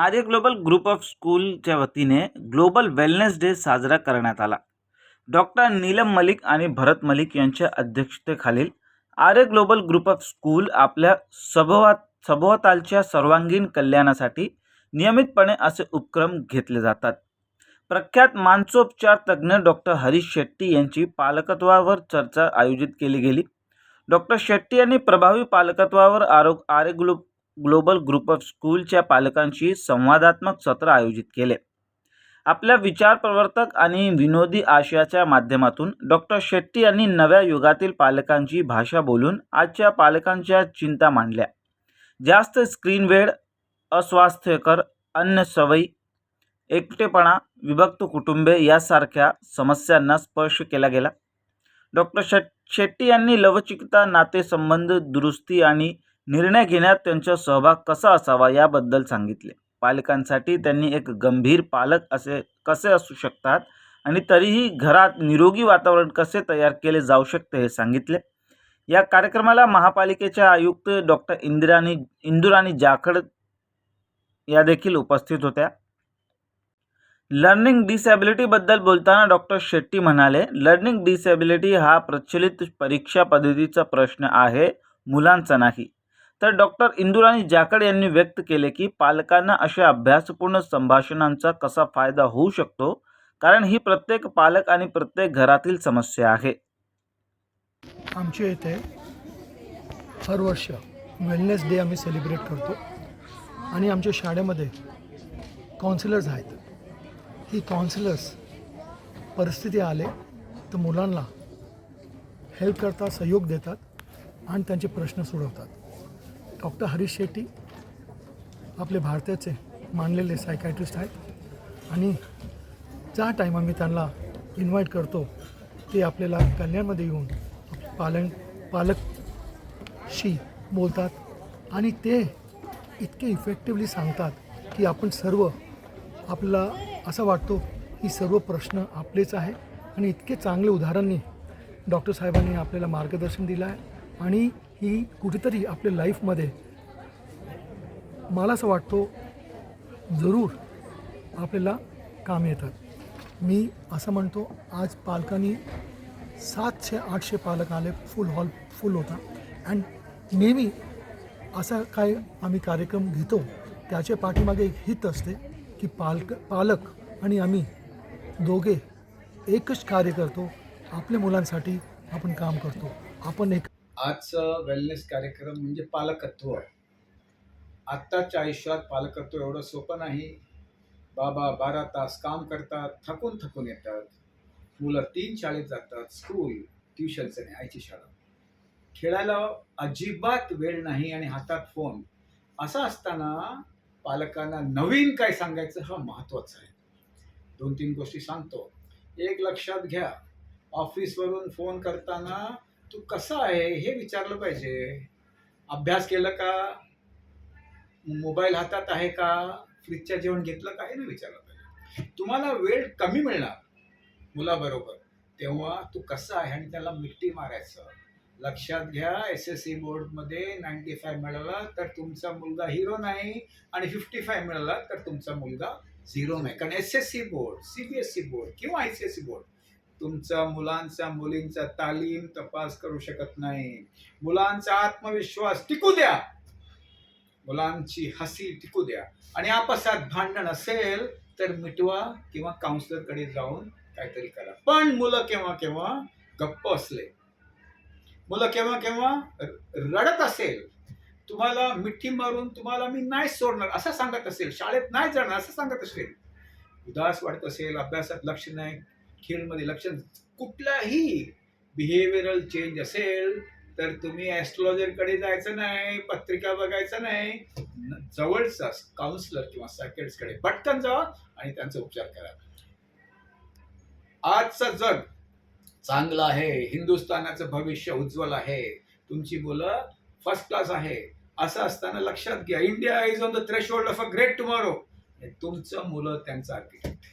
Arya global group of स्कूलच्या वतीने global wellness day साजरा करण्यात आला. डॉक्टर नीलम मलिक आणि भरत मलिक यांच्या अध्यक्षतेखालील Arya global group of school आपल्या सभोवा सभोवतालच्या सर्वांगीण कल्याणासाठी नियमितपणे असे उपक्रम घेतले जातात. प्रख्यात मानसोपचार तज्ज्ञ डॉक्टर हरीश शेट्टी यांची पालकत्वावर चर्चा आयोजित केली गेली. डॉक्टर शेट्टी यांनी प्रभावी पालकत्वावर आरो Arya glob global group of स्कूलच्या पालकांशी संवादात्मक सत्र आयोजित केले. आपल्या विचार प्रवर्तक आणि विनोदी आशयाच्या माध्यमातून डॉक्टर शेट्टी यांनी नव्या युगातील पालकांची भाषा बोलून आजच्या पालकांच्या चिंता मांडल्या. जास्त स्क्रीन वेळ अस्वास्थ्यकर अन्न सवयी एकटेपणा विभक्त कुटुंबे यासारख्या समस्यांना स्पर्श केला गेला. डॉक्टर शेट शेट्टी यांनी लवचिकता नातेसंबंध दुरुस्ती आणि निर्णय घेण्यात त्यांचा सहभाग कसा असावा याबद्दल सांगितले. पालकांसाठी त्यांनी एक गंभीर पालक असे कसे असू शकतात आणि तरीही घरात निरोगी वातावरण कसे तयार केले जाऊ शकते हे सांगितले. या कार्यक्रमाला महापालिकेच्या आयुक्त डॉक्टर इंदिराणी इंदुराणी जाखड या देखील उपस्थित होत्या. लर्निंग डिसॅबिलिटीबद्दल बोलताना डॉक्टर शेट्टी म्हणाले लर्निंग डिसॅबिलिटी हा प्रचलित परीक्षा पद्धतीचा प्रश्न आहे मुलांचा नाही. तर डॉक्टर इंदुराणी जाकड यांनी व्यक्त केले की पालकांना अशा अभ्यासपूर्ण संभाषणांचा कसा फायदा होऊ शकतो? कारण ही प्रत्येक पालक आणि प्रत्येक घरातील समस्या आहे. आमच्या इथे हर वर्ष वेलनेस डे आम्ही सेलिब्रेट करतो. आणि आमच्या शाळेमध्ये काउन्सिलर्स आहेत. ही काउन्सिलर्स परिस्थिती आले तर मुलांना हेल्प करतात सहयोग देतात आणि त्यांचे प्रश्न सोडवतात. डॉक्टर हरीश शेट्टी आपले भारताचे मानलेले सायकॅट्रिस्ट आहेत. आणि ज्या टाईम आम्ही त्यांना इन्व्हाइट करतो ते आपल्याला कल्याणमध्ये येऊन पालन पालकशी बोलतात. आणि ते इतके इफेक्टिवली सांगतात की आपण सर्व आपला असं वाटतो की सर्व प्रश्न आपलेच आहे. आणि इतके चांगले उदाहरणांनी डॉक्टर साहेबांनी आपल्याला मार्गदर्शन दिलं आहे. आणि ही कुठेतरी आपल्या लाईफमध्ये मला असं वाटतो जरूर आपल्याला काम येतात. मी असं म्हणतो आज पालकांनी सातशे आठशे पालक आले फुल हॉल फुल होता. अँड नेहमी असा काय आम्ही कार्यक्रम घेतो त्याच्या पाठीमागे एक हित असते की पालक पालक आणि आम्ही दोघे एकच कार्य करतो आपल्या मुलांसाठी आपण काम करतो. आपण एक आजचं वेलनेस कार्यक्रम म्हणजे पालकत्व. आत्ताच्या आयुष्यात पालकत्व एवढं सोपं नाही. बाबा बारा तास काम करतात थकून थकून येतात. मुलं तीन शाळेत जातात स्कूल ट्युशनचं नाही आईची शाळा. खेळायला अजिबात वेळ नाही आणि हातात फोन असं असताना पालकांना नवीन काय सांगायचं हा महत्त्वाचं आहे. दोन तीन गोष्टी सांगतो. एक लक्षात घ्या. ऑफिसवरून फोन करताना तू कसा आहे हे विचारलं पाहिजे. अभ्यास केलं का? मोबाईल हातात आहे का? फ्रीजच्या जेवण घेतलं का? हे नाही विचारलं पाहिजे. तुम्हाला वेळ कमी मिळणार मुलाबरोबर. तेव्हा तू कसा आहे आणि त्याला मिट्टी मारायचं? लक्षात घ्या एस एस सी बोर्डमध्ये नाईन्टी फाय मिळाला तर तुमचा मुलगा हिरो नाही आणि फिफ्टी फाय मिळाला तर तुमचा मुलगा झिरो नाही. कारण S S C board C B S C board किंवा I C S C board तुमचा मुलांचा मुलींचा तालीम तपास करू शकत नाही. मुलांचा आत्मविश्वास टिकू द्या. मुलांची हसी टिकू द्या. आणि आपसात भांडण असेल तर मिटवा किंवा काउन्सिलरकडे जाऊन काहीतरी करा. पण मुलं केव्हा केव्हा गप्प असले. मुलं केव्हा केव्हा रडत असेल. तुम्हाला मिठी मारून तुम्हाला मी नाही सोडणार असं सांगत असेल. शाळेत नाही जाणार असं सांगत असेल. उदास वाटत असेल अभ्यासात लक्ष नाही. खेळमध्ये लक्ष कुठलाही बिहेवियरल चेंज असेल तर तुम्ही ॲस्ट्रॉलॉजरकडे जायचं नाही पत्रिका बघायचं नाही जवळचा काउन्सिलर किंवा सायकेट्सकडे पटकन जावा आणि त्यांचा उपचार करा. आजचं जग चांगलं आहे हिंदुस्थानाचं भविष्य उज्ज्वल आहे तुमची मुलं फर्स्ट क्लास आहे असं असताना लक्षात घ्या India is on the threshold of a great tomorrow तुमचं मुलं त्यांचं आर्किटेक्ट